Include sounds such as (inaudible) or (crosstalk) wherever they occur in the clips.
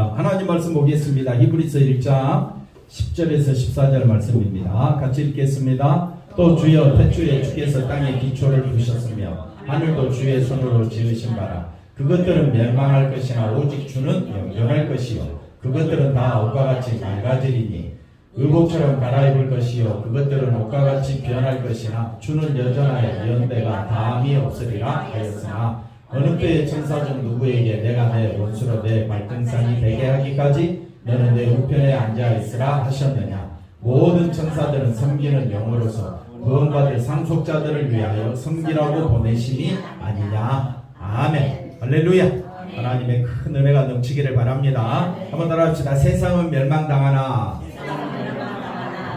자, 하나님 말씀 보겠습니다. 히브리서 1장 10절에서 14절 말씀입니다. 같이 읽겠습니다. 또 주여 태초에 주께서 땅에 기초를 두셨으며 하늘도 주의 손으로 지으신 바라 그것들은 멸망할 것이나 오직 주는 영원할 것이요 그것들은 다 옷과 같이 맑아지리니 의복처럼 갈아입을 것이요 그것들은 옷과 같이 변할 것이나 주는 여전하여 연대가 다함이 없으리라 하였으나 어느 때의 천사 중 누구에게 내가 내 원수로 내 발등상이 되게 하기까지 너는 내 우편에 앉아 있으라 하셨느냐? 모든 천사들은 섬기는 영으로서 구원받을 상속자들을 위하여 섬기라고 보내심이 아니냐? 아멘. 할렐루야. 하나님의 큰 은혜가 넘치기를 바랍니다. 한번 따라합시다. 세상은 멸망당하나?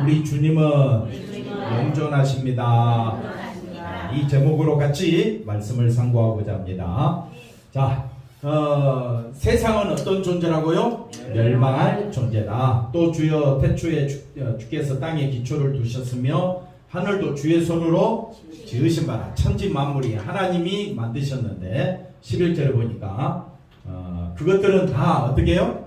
우리 주님은 영존하십니다 이 제목으로 같이 말씀을 상고하고자 합니다. 자, 어, 세상은 어떤 존재라고요? 멸망할 존재다. 또 주여 태초에 주, 어, 주께서 땅에 기초를 두셨으며 하늘도 주의 손으로 지으신 바라 천지 만물이 하나님이 만드셨는데 11절에 보니까 어, 그것들은 다 어떻게 해요?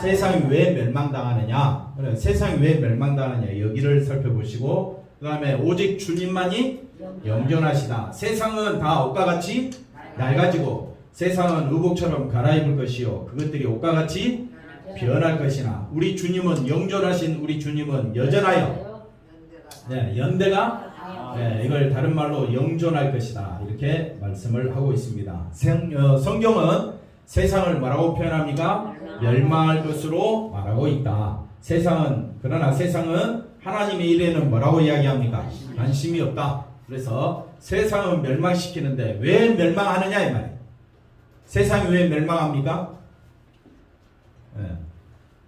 세상이 왜 멸망당하느냐? 세상이 왜 멸망당하느냐? 여기를 살펴보시고 그 다음에 오직 주님만이 영존하시다. 세상은 다 옷과 같이 낡아지고 세상은 의복처럼 갈아입을 것이요 그것들이 옷과 같이 변할 것이나 우리 주님은 영존하신 우리 주님은 여전하여 네, 연대가 네, 이걸 다른 말로 영존할 것이다 이렇게 말씀을 하고 있습니다. 생, 어, 성경은 세상을 뭐라고 표현합니까? 멸망할 것으로 말하고 있다. 세상은 그러나 세상은 하나님의 일에는 뭐라고 이야기합니까? 관심이 없다. 그래서 세상은 멸망시키는데 왜 멸망하느냐 이 말이에요. 세상이 왜 멸망합니까? 예.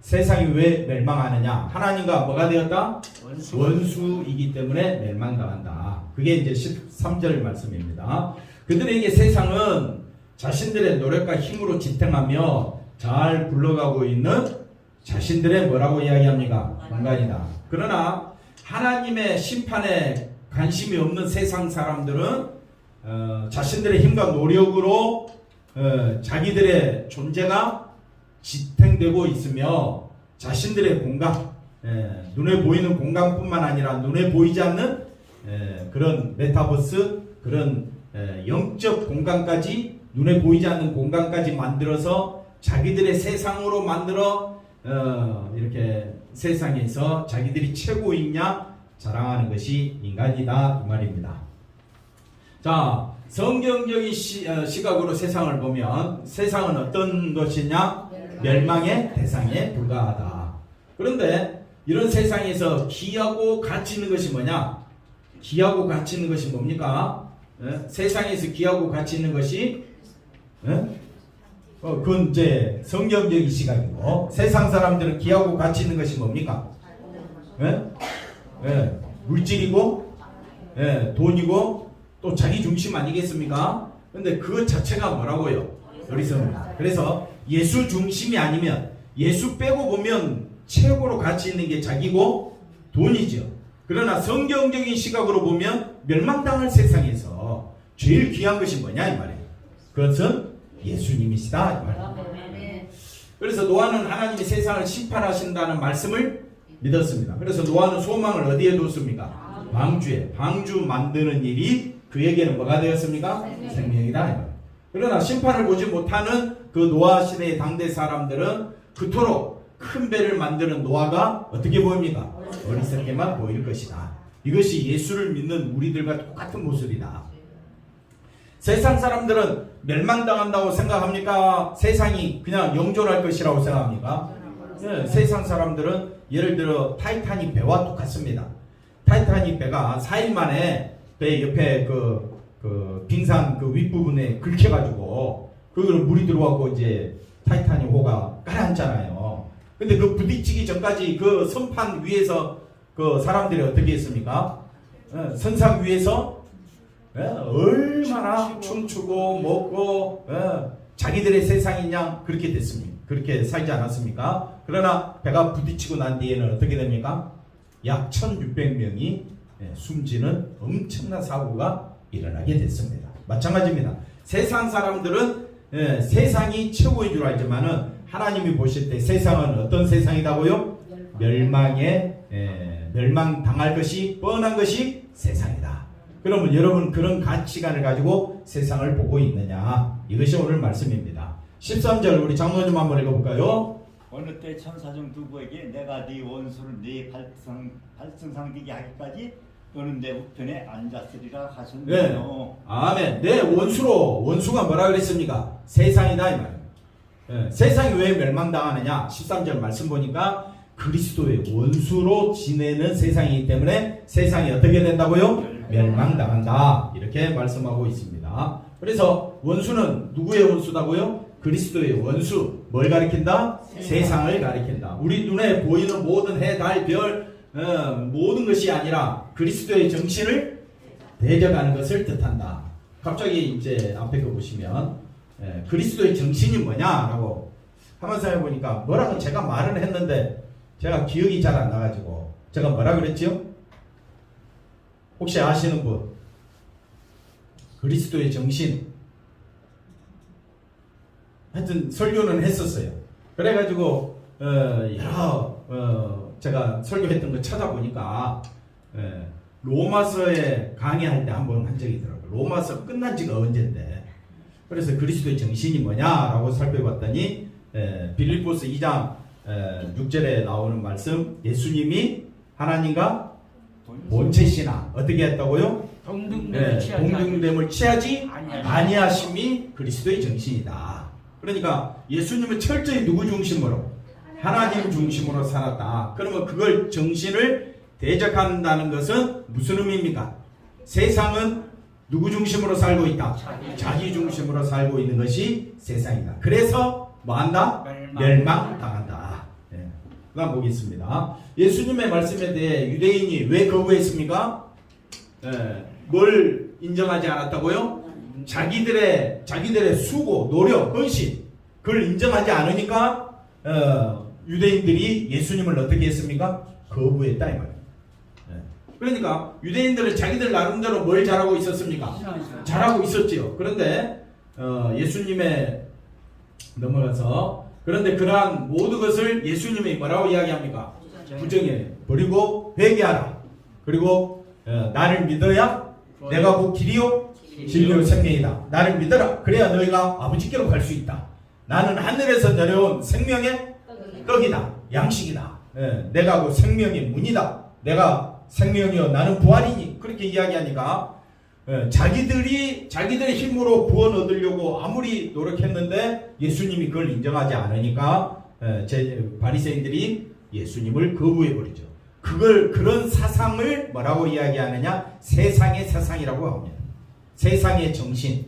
세상이 왜 멸망하느냐? 하나님과 뭐가 되었다? 원수. 이기 때문에 멸망당한다. 그게 이제 13절 말씀입니다. 그들에게 세상은 자신들의 노력과 힘으로 지탱하며 잘 굴러가고 있는 자신들의 뭐라고 이야기합니까? 공간이다. 그러나 하나님의 심판에 관심이 없는 세상 사람들은 어, 자신들의 힘과 노력으로 어, 자기들의 존재가 지탱되고 있으며 자신들의 공간, 예, 눈에 보이는 공간뿐만 아니라 눈에 보이지 않는 예, 그런 메타버스, 그런 예, 영적 공간까지 눈에 보이지 않는 공간까지 만들어서 자기들의 세상으로 만들어 어, 이렇게 세상에서 자기들이 최고이냐 자랑하는 것이 인간이다 이 말입니다. 자, 성경적인 시, 어, 시각으로 세상을 보면 세상은 어떤 것이냐? 멸망의 대상에 불과하다. 그런데 이런 세상에서 귀하고 가치 있는 것이 뭐냐? 귀하고 가치 있는 것이 뭡니까? 예? 세상에서 귀하고 가치 있는 것이 예? 어, 그건 이제 성경적인 시각이고 세상 사람들은 귀하고 가치 있는 것이 뭡니까? 예? 예, 물질이고 예, 돈이고 또 자기 중심 아니겠습니까? 근데 그 자체가 뭐라고요? 어리석습니다. 그래서 예수 중심이 아니면 예수 빼고 보면 최고로 가치 있는 게 자기고 돈이죠. 그러나 성경적인 시각으로 보면 멸망당할 세상에서 제일 귀한 것이 뭐냐 이 말이에요. 그것은 예수님이시다. 그래서 노아는 하나님이 세상을 심판하신다는 말씀을 믿었습니다. 그래서 노아는 소망을 어디에 뒀습니까? 방주에. 방주 만드는 일이 그에게는 뭐가 되었습니까? 생명이다. 그러나 심판을 보지 못하는 그 노아 시대의 당대 사람들은 그토록 큰 배를 만드는 노아가 어떻게 보입니까? 어리석게만 보일 것이다. 이것이 예수를 믿는 우리들과 똑같은 모습이다. 세상 사람들은 멸망당한다고 생각합니까? 세상이 그냥 영존할 것이라고 생각합니까? 네, 세상 사람들은 예를 들어 타이타닉 배와 똑같습니다. 타이타닉 배가 4일 만에 배 옆에 그, 그 빙산 그 윗부분에 긁혀가지고 거기로 물이 들어와고 이제 타이타닉 호가 가라앉잖아요. 근데 그 부딪히기 전까지 그 선판 위에서 그 사람들이 어떻게 했습니까? 예, 선상 위에서 예, 얼마나 춤추고 먹고 예, 자기들의 세상이냐 그렇게 됐습니다. 그렇게 살지 않았습니까? 그러나 배가 부딪히고 난 뒤에는 어떻게 됩니까? 약 1600명이 예, 숨지는 엄청난 사고가 일어나게 됐습니다. 마찬가지입니다. 세상 사람들은 예, 세상이 최고인 줄 알지만은 하나님이 보실 때 세상은 어떤 세상이다고요? 멸망에 예, 멸망 당할 것이 뻔한 것이 세상이다. 그러면 여러분 그런 가치관을 가지고 세상을 보고 있느냐? 이것이 오늘 말씀입니다. 13절 우리 장로님 한번 읽어볼까요? 어느 때 천사 중 누구에게 내가 네 원수를 네 발성 발승상되게 하기까지 너는 내 우편에 앉았으리라 네. 하셨네요. 아멘. 내 원수로 원수가 뭐라 그랬습니까? 세상이다 이 말이에요. 예, 세상이 왜 멸망당하느냐? 13절 말씀 보니까 그리스도의 원수로 지내는 세상이기 때문에 세상이 어떻게 된다고요? 멸망당한다. 이렇게 말씀하고 있습니다. 그래서 원수는 누구의 원수다고요? 그리스도의 원수. 뭘 가리킨다? 세상을 가리킨다. 우리 눈에 보이는 모든 해, 달, 별, 어, 모든 것이 아니라 그리스도의 정신을 대적하는 것을 뜻한다. 갑자기 이제 앞에 거 보시면 예, 그리스도의 정신이 뭐냐라고 한번 생각해 보니까 뭐라고 제가 말을 했는데 제가 기억이 잘 안 나가지고 제가 뭐라 그랬지요? 혹시 아시는 분? 그리스도의 정신. 하여튼 설교는 했었어요. 그래가지고 어, 여러 어, 제가 설교했던 거 찾아보니까 예, 로마서에 강의할 때 한 번 한 적이 있더라고요. 로마서 끝난 지가 언젠데. 그래서 그리스도의 정신이 뭐냐라고 살펴봤더니 에, 빌립보스 2장 에, 6절에 나오는 말씀 예수님이 하나님과 본체 신앙 어떻게 했다고요? 동등됨을 예, 취하지 동등됨을 취하지 아니하심이. 그리스도의 정신이다. 그러니까 예수님은 철저히 누구 중심으로 하나님 중심으로 살았다. 그러면 그걸 정신을 대적한다는 것은 무슨 의미입니까? 세상은 누구 중심으로 살고 있다. 자기. 중심으로 살고 있는 것이 세상이다. 그래서 뭐한다? 멸망. 멸망당한다. 예. 그다음 보겠습니다. 예수님의 말씀에 대해 유대인이 왜 거부했습니까? 예. 뭘 인정하지 않았다고요? 자기들의 자기들의 수고, 노력, 헌신 그걸 인정하지 않으니까 어, 유대인들이 예수님을 어떻게 했습니까? 거부했다 이 말이에요. 예. 그러니까 유대인들은 자기들 나름대로 뭘 잘하고 있었습니까? 잘하고 있었지요. 그런데 어, 예수님의 넘어가서 그런데 그러한 모든 것을 예수님이 뭐라고 이야기합니까? 부정해 버리고 회개하라. 그리고 어, 나를 믿어야 내가 곧 길이요 진리요 생명이다. 나를 믿어라. 그래야 너희가 아버지께로 갈 수 있다. 나는 하늘에서 내려온 생명의 떡이다. 양식이다. 예, 내가 그 생명의 문이다. 내가 생명이요 나는 부활이니 그렇게 이야기하니까 예, 자기들이 자기들의 힘으로 구원 얻으려고 아무리 노력했는데 예수님이 그걸 인정하지 않으니까 예, 제 바리새인들이 예수님을 거부해 버리죠. 그걸 그런 사상을 뭐라고 이야기하느냐? 세상의 사상이라고 합니다. 세상의 정신,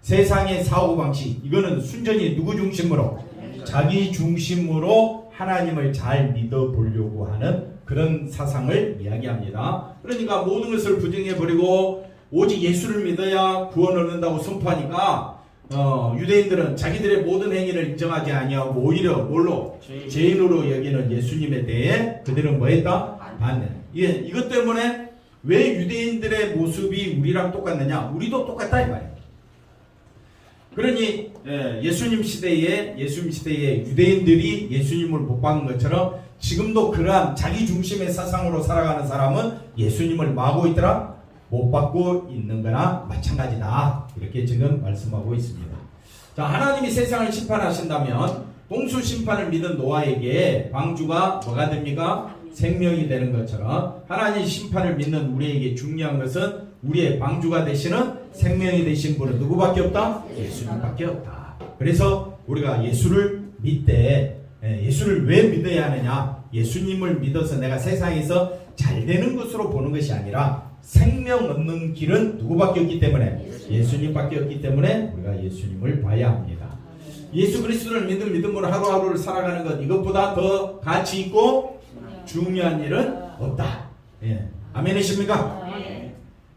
세상의 사고 방식 이거는 순전히 누구 중심으로 자기 중심으로 하나님을 잘 믿어 보려고 하는 그런 사상을 이야기합니다. 그러니까 모든 것을 부정해 버리고 오직 예수를 믿어야 구원을 얻는다고 선포하니까 어, 유대인들은 자기들의 모든 행위를 인정하지 아니하고 오히려 뭘로 죄인. 죄인으로 여기는 예수님에 대해 그들은 뭐했다? 반대. 예, 이것 때문에 왜 유대인들의 모습이 우리랑 똑같느냐? 우리도 똑같다 이 말이에요. 그러니 예, 예수님 시대에 예수님 시대에 유대인들이 예수님을 못 박은 것처럼 지금도 그러한 자기 중심의 사상으로 살아가는 사람은 예수님을 마고 있더라 못 받고 있는 거나 마찬가지다 이렇게 지금 말씀하고 있습니다. 자 하나님이 세상을 심판하신다면 동수 심판을 믿은 노아에게 방주가 뭐가 됩니까? 생명이 되는 것처럼 하나님 심판을 믿는 우리에게 중요한 것은 우리의 방주가 되시는 생명이 되신 분은 누구밖에 없다? 예수님밖에 없다. 그래서 우리가 예수를 믿되 예, 예수를 왜 믿어야 하느냐? 예수님을 믿어서 내가 세상에서 잘 되는 것으로 보는 것이 아니라 생명 얻는 길은 누구밖에 없기 때문에 예수님밖에 없기 때문에 우리가 예수님을 봐야 합니다. 예수 그리스도를 믿는 믿음으로 하루하루를 살아가는 것 이것보다 더 가치 있고 중요한 일은 없다. 예. 아멘이십니까?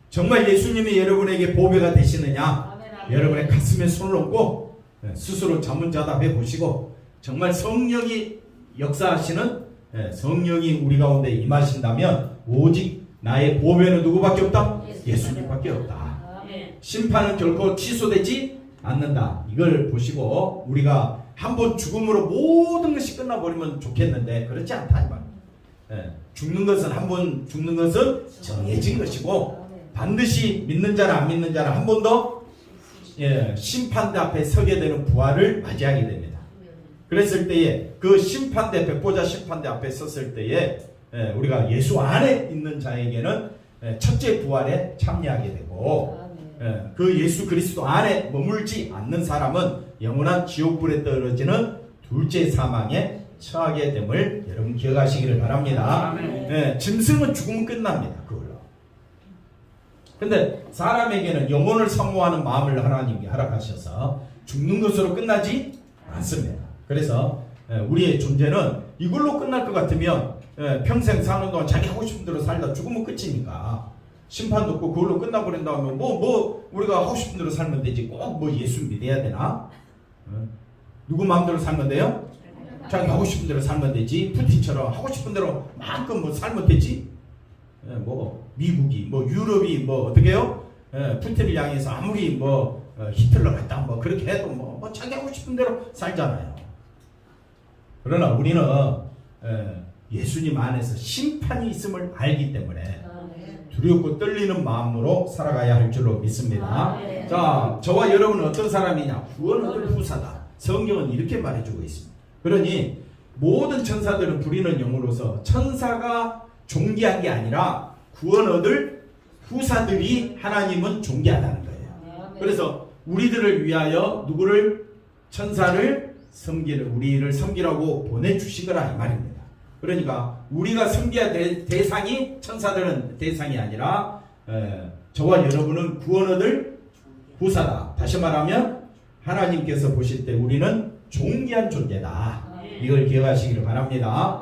정말 예수님이 여러분에게 보배가 되시느냐? 여러분의 가슴에 손을 얹고 예, 스스로 자문자답해 보시고 정말 성령이 역사하시는 예, 성령이 우리 가운데 임하신다면 오직 나의 보배는 누구밖에 없다? 예수님밖에 없다. 심판은 결코 취소되지 않는다. 이걸 보시고 우리가 한 번 죽음으로 모든 것이 끝나버리면 좋겠는데 그렇지 않다 이 말. 예, 죽는 것은 한 번 죽는 것은 정해진 것이고 반드시 믿는 자나 안 믿는 자나 한번더 예, 심판대 앞에 서게 되는 부활을 맞이하게 됩니다. 그랬을 때에 그 심판대 백보자 심판대 앞에 섰을 때에 예, 우리가 예수 안에 있는 자에게는 예, 첫째 부활에 참여하게 되고 예, 그 예수 그리스도 안에 머물지 않는 사람은 영원한 지옥불에 떨어지는 둘째 사망에 처하게 됨을 여러분 기억하시기를 바랍니다. 예, 짐승은 죽으면 끝납니다. 그걸로. 근데 사람에게는 영혼을 사모하는 마음을 하나님이 허락하셔서 죽는 것으로 끝나지 않습니다. 그래서 예, 우리의 존재는 이걸로 끝날 것 같으면 예, 평생 사는 동안 자기 하고 싶은 대로 살다 죽으면 끝이니까 심판도 없고 그걸로 끝나버린 다음에 뭐, 뭐 우리가 하고 싶은 대로 살면 되지 꼭 뭐 예수 믿어야 되나? 예? 누구 마음대로 살면 돼요? 자기 하고 싶은 대로 살면 되지 푸틴처럼 하고 싶은 대로 마음껏 뭐 살면 되지 예, 뭐 미국이 뭐 유럽이 뭐 어떻게 해요? 예, 푸틴을 향해서 아무리 뭐 어, 히틀러 같다 뭐 그렇게 해도 뭐, 뭐 자기 하고 싶은 대로 살잖아요. 그러나 우리는 예, 예수님 안에서 심판이 있음을 알기 때문에 두렵고 떨리는 마음으로 살아가야 할 줄로 믿습니다. 자, 저와 여러분은 어떤 사람이냐? 구원 얻을 후사다. 성경은 이렇게 말해주고 있습니다. 그러니 모든 천사들은 부리는 영으로서 천사가 존귀한 게 아니라 구원 얻을 후사들이 하나님은 존귀하다는 거예요. 그래서 우리들을 위하여 누구를 천사를 섬기는 우리를 섬기라고 보내주시거라 이 말입니다. 그러니까 우리가 섬겨야 될 대상이 천사들은 대상이 아니라 에, 저와 여러분은 구원 얻을 후사다. 다시 말하면 하나님께서 보실 때 우리는 존귀한 존재다. 이걸 기억하시기를 바랍니다.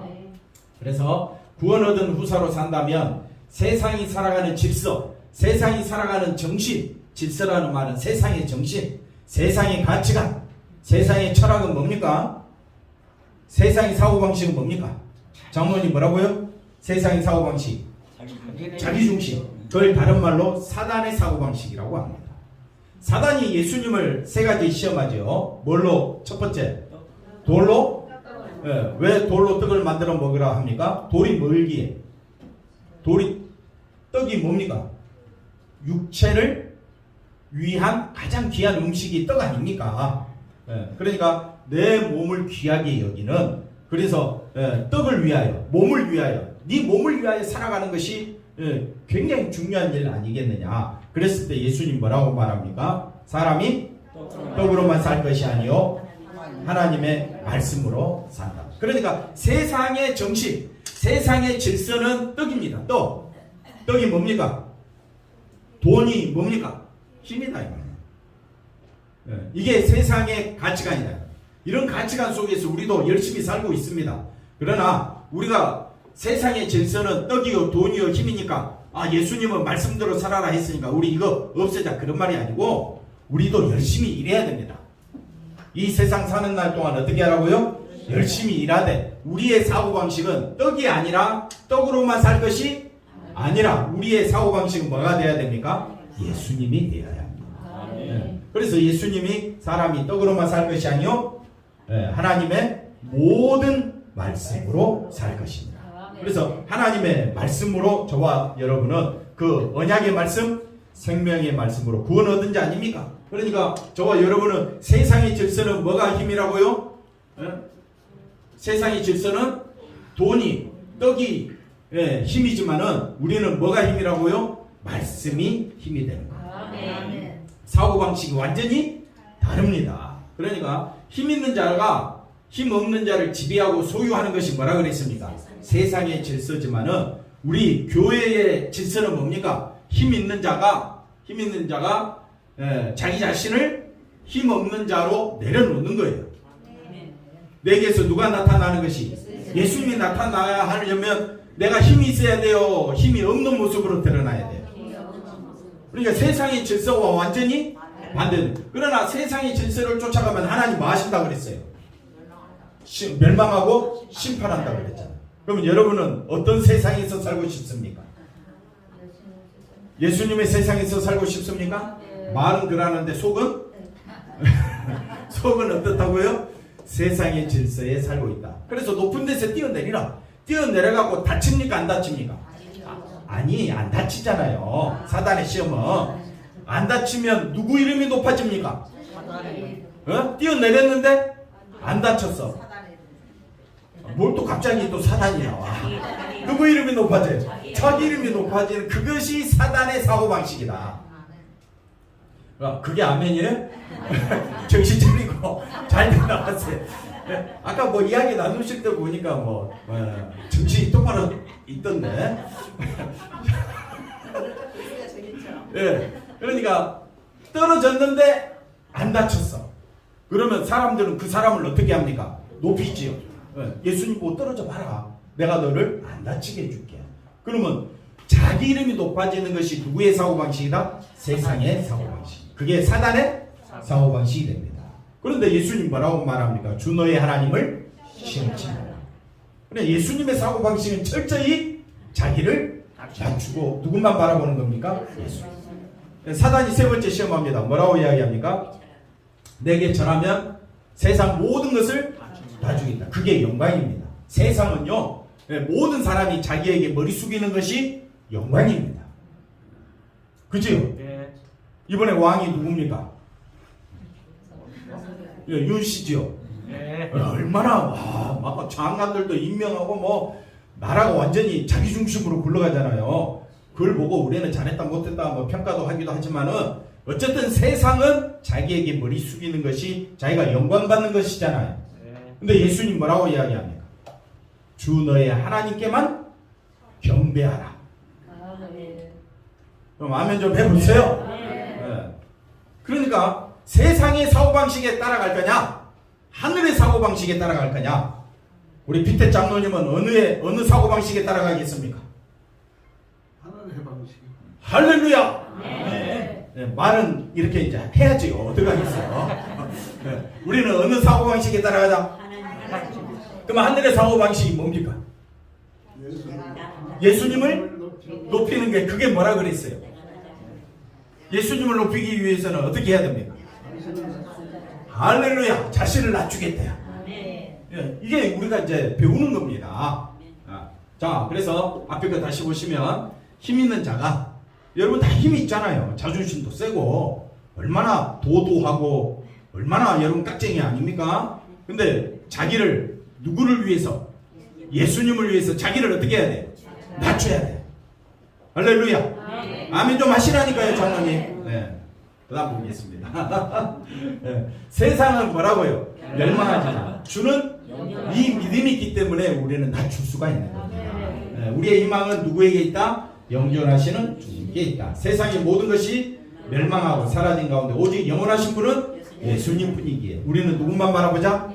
그래서 구원 얻은 후사로 산다면 세상이 살아가는 질서, 세상이 살아가는 정신, 질서라는 말은 세상의 정신, 세상의 가치관, 세상의 철학은 뭡니까? 세상의 사고방식은 뭡니까? 장모님 뭐라고요? 세상의 사고방식, 자기중심. 그걸 다른 말로 사단의 사고방식이라고 합니다. 사단이 예수님을 세 가지 시험하죠. 뭘로? 첫 번째, 돌로? 예, 왜 돌로 떡을 만들어 먹으라 합니까? 돌이 멀기에. 돌이, 떡이 뭡니까? 육체를 위한 가장 귀한 음식이 떡 아닙니까? 예, 그러니까 내 몸을 귀하게 여기는 그래서 예, 떡을 위하여 몸을 위하여 네 몸을 위하여 살아가는 것이 예, 굉장히 중요한 일 아니겠느냐 그랬을 때 예수님 뭐라고 말합니까? 사람이 떡으로만 살 것이 아니요 하나님의 말씀으로 산다. 그러니까 세상의 정신, 세상의 질서는 떡입니다. 떡. 떡이 뭡니까? 돈이 뭡니까? 힘이다. 예, 이게 세상의 가치관이다. 이런 가치관 속에서 우리도 열심히 살고 있습니다. 그러나 우리가 세상의 질서는 떡이요, 돈이요, 힘이니까 아 예수님은 말씀대로 살아라 했으니까 우리 이거 없애자 그런 말이 아니고 우리도 열심히 일해야 됩니다. 이 세상 사는 날 동안 어떻게 하라고요? 열심히 일하되 우리의 사고방식은 떡이 아니라 떡으로만 살 것이 아니라 우리의 사고방식은 뭐가 돼야 됩니까? 예수님이 되어야 합니다. 예. 그래서 예수님이 사람이 떡으로만 살 것이 아니요 예, 하나님의 모든 말씀으로 살 것입니다. 그래서 하나님의 말씀으로 저와 여러분은 그 언약의 말씀, 생명의 말씀으로 구원 얻은 자 아닙니까? 그러니까 저와 여러분은 세상의 질서는 뭐가 힘이라고요? 예? 세상의 질서는 돈이 떡이 예, 힘이지만은 우리는 뭐가 힘이라고요? 말씀이 힘이 되는 거예요. 사고 방식이 완전히 다릅니다. 그러니까 힘 있는 자가 힘 없는 자를 지배하고 소유하는 것이 뭐라 그랬습니까? 세상의 질서지만은 우리 교회의 질서는 뭡니까? 힘 있는 자가 힘 있는 자가 예, 자기 자신을 힘 없는 자로 내려놓는 거예요. 내게서 누가 나타나는 것이 예수님이 나타나야 하려면 내가 힘이 있어야 돼요. 힘이 없는 모습으로 드러나야 돼요. 그러니까 세상의 질서와 완전히 반대는. 그러나 세상의 질서를 쫓아가면 하나님 뭐 하신다 그랬어요? 시- 멸망하고 심판한다 그랬잖아요. 그러면 여러분은 어떤 세상에서 살고 싶습니까? 예수님의 세상에서 살고 싶습니까? 말은 그러는데 속은 (laughs) 속은 어떻다고요? 세상의 질서에 살고 있다. 그래서 높은 데서 뛰어내리라. 뛰어내려가고 다칩니까 안 다칩니까? 아니 안 다치잖아요. 사단의 시험은 안 다치면 누구 이름이 높아집니까? 어? 뛰어내렸는데 안 다쳤어. 뭘 또 갑자기 또 사단이 나와. 누구 이름이 높아져요? 자기 이름이 높아지는 그것이 사단의 사고방식이다. 아, 그게 아멘이에요? (laughs) 정신 차리고 잘 나왔어요. 네, 아까 뭐 이야기 나누실 때 보니까 뭐 어, 정신이 똑바로 있던데. (laughs) 예, 그러니까 떨어졌는데 안 다쳤어. 그러면 사람들은 그 사람을 어떻게 합니까? 높이지요. 예, 예수님 보고 떨어져 봐라. 내가 너를 안 다치게 해줄게. 그러면 자기 이름이 높아지는 것이 누구의 사고방식이다? 세상의 사고방식. 그게 사단의 사고방식이 됩니다. 그런데 예수님 뭐라고 말합니까? 주 너의 하나님을 시험치 마라. 그래 예수님의 사고방식은 철저히 자기를 낮추고 누구만 바라보는 겁니까? 예수. 사단이 세 번째 시험합니다. 뭐라고 이야기합니까? 내게 절하면 세상 모든 것을 다 주겠다. 그게 영광입니다. 세상은요, 예, 모든 사람이 자기에게 머리 숙이는 것이 영광입니다. 그지요? 네. 이번에 왕이 누굽니까? 예, 윤 씨지요. 네. 얼마나 와, 막 장관들도 임명하고 뭐 나라가 완전히 자기 중심으로 굴러가잖아요. 그걸 보고 우리는 잘했다 못했다 뭐 평가도 하기도 하지만은 어쨌든 세상은 자기에게 머리 숙이는 것이 자기가 영광 받는 것이잖아요. 네. 근데 예수님 뭐라고 이야기합니까? 주 너의 하나님께만 경배하라. 그럼 아멘 좀 해보세요. 예. 그러니까 세상의 사고방식에 따라갈 거냐? 하늘의 사고방식에 따라갈 거냐? 우리 피태 장로님은 어느의, 어느 사고방식에 따라가겠습니까? 할렐루야! 네. 예, 말은 이렇게 이제 해야지요. 어떡하겠어요? 예, 우리는 어느 사고방식에 따라가자? 그럼 하늘의 사고방식이 뭡니까? 예수님을 높이는 게 그게 뭐라 그랬어요? 예수님을 높이기 위해서는 어떻게 해야 됩니까? 할렐루야 자신을 낮추겠다. 예, 이게 우리가 이제 배우는 겁니다. 아, 자 그래서 앞에 거 다시 보시면 힘 있는 자가 여러분 다 힘이 있잖아요. 자존심도 세고 얼마나 도도하고 얼마나 여러분 깍쟁이 아닙니까? 근데 자기를 누구를 위해서 예수님을 위해서 자기를 어떻게 해야 돼? 낮춰야 돼. 할렐루야. 아멘 좀 하시라니까요, 장로님. 네. 그 다음 보겠습니다. 네. 세상은 뭐라고요? 멸망하지 주는 이 믿음이 있기 때문에 우리는 낮출 수가 있는 겁니다. 네. 우리의 희망은 누구에게 있다? 영존하시는 주님께 있다. 세상의 모든 것이 멸망하고 사라진 가운데 오직 영원하신 분은 예수님 뿐이기에 우리는 누구만 바라보자?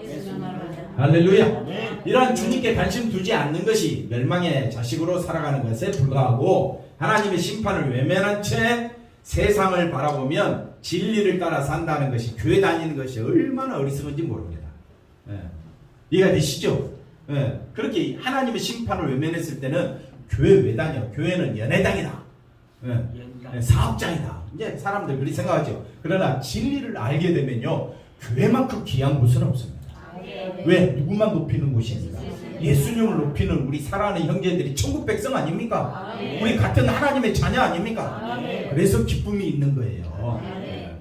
할렐루야. 이러한 주님께 관심 두지 않는 것이 멸망의 자식으로 살아가는 것에 불과하고 하나님의 심판을 외면한 채 세상을 바라보면 진리를 따라 산다는 것이 교회 다니는 것이 얼마나 어리석은지 모릅니다. 예. 이해가 되시죠? 예. 그렇게 하나님의 심판을 외면했을 때는 교회 왜 다녀? 교회는 연회당이다. 예. 예, 사업장이다. 이제 사람들 그렇게 생각하죠. 그러나 진리를 알게 되면요. 교회만큼 귀한 곳은 없습니다. 왜? 누구만 높이는 곳입니다. 예수님을 높이는 우리 사랑하는 형제들이 천국 백성 아닙니까? 우리 같은 하나님의 자녀 아닙니까? 그래서 기쁨이 있는 거예요. 네.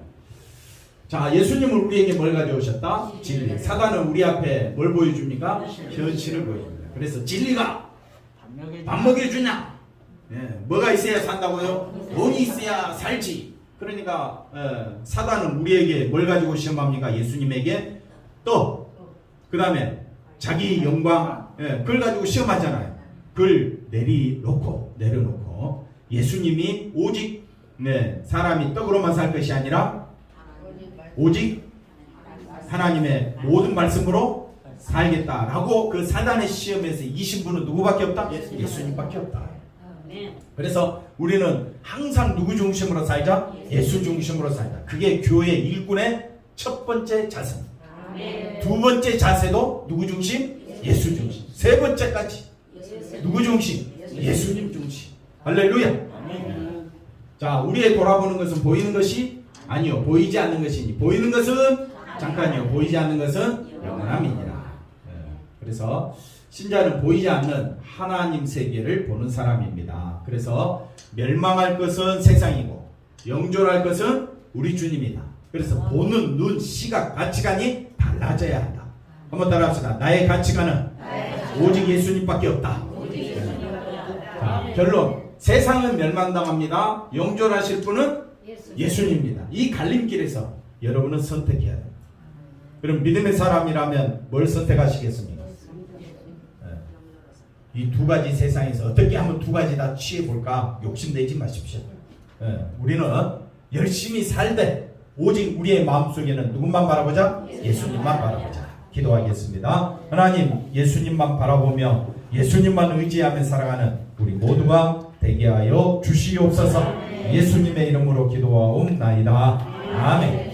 자, 예수님은 우리에게 뭘 가져오셨다? 진리. 사단은 우리 앞에 뭘 보여줍니까? 현실을 보여줍니다. 그래서 진리가 밥 먹여주냐? 예, 뭐가 있어야 산다고요? 돈이 있어야 살지. 그러니까 예, 사단은 우리에게 뭘 가지고 시험합니까? 예수님에게 또 그 다음에 자기 영광 예, 그걸 가지고 시험하잖아요. 그걸 내리놓고 내려놓고 예수님이 오직 네, 사람이 떡으로만 살 것이 아니라 오직 하나님의 모든 말씀으로 살겠다라고 그 사단의 시험에서 이신 분은 누구밖에 없다? 예수님밖에 없다. 그래서 우리는 항상 누구 중심으로 살자? 예수 중심으로 살자. 그게 교회 일꾼의 첫 번째 자세입니다. 두 번째 자세도 누구 중심? 예수 중심. 세 번째까지 누구 중심? 예수님 중심. 할렐루야. 자, 우리의 돌아보는 것은 보이는 것이 아니요. 보이지 않는 것이니 보이는 것은 잠깐이요. 보이지 않는 것은 영원함이니라. 예. 그래서 신자는 보이지 않는 하나님 세계를 보는 사람입니다. 그래서 멸망할 것은 세상이고 영존할 것은 우리 주님이다. 그래서 보는 눈, 시각, 가치관이 달라져야 한다. 한번 따라합시다. 나의 가치관은 오직 예수님밖에 없다. 자, 결론. 세상은 멸망당합니다. 영존하실 분은 예수님입니다. 이 갈림길에서 여러분은 선택해야 됩니다. 그럼 믿음의 사람이라면 뭘 선택하시겠습니까? 이 두 가지 세상에서 어떻게 하면 두 가지 다 취해 볼까 욕심내지 마십시오. 예, 우리는 열심히 살되 오직 우리의 마음속에는 누군만 바라보자? 예수님만 바라보자. 기도하겠습니다. 하나님 예수님만 바라보며 예수님만 의지하며 살아가는 우리 모두가 되게 하여 주시옵소서. 예수님의 이름으로 기도하옵나이다. 아멘.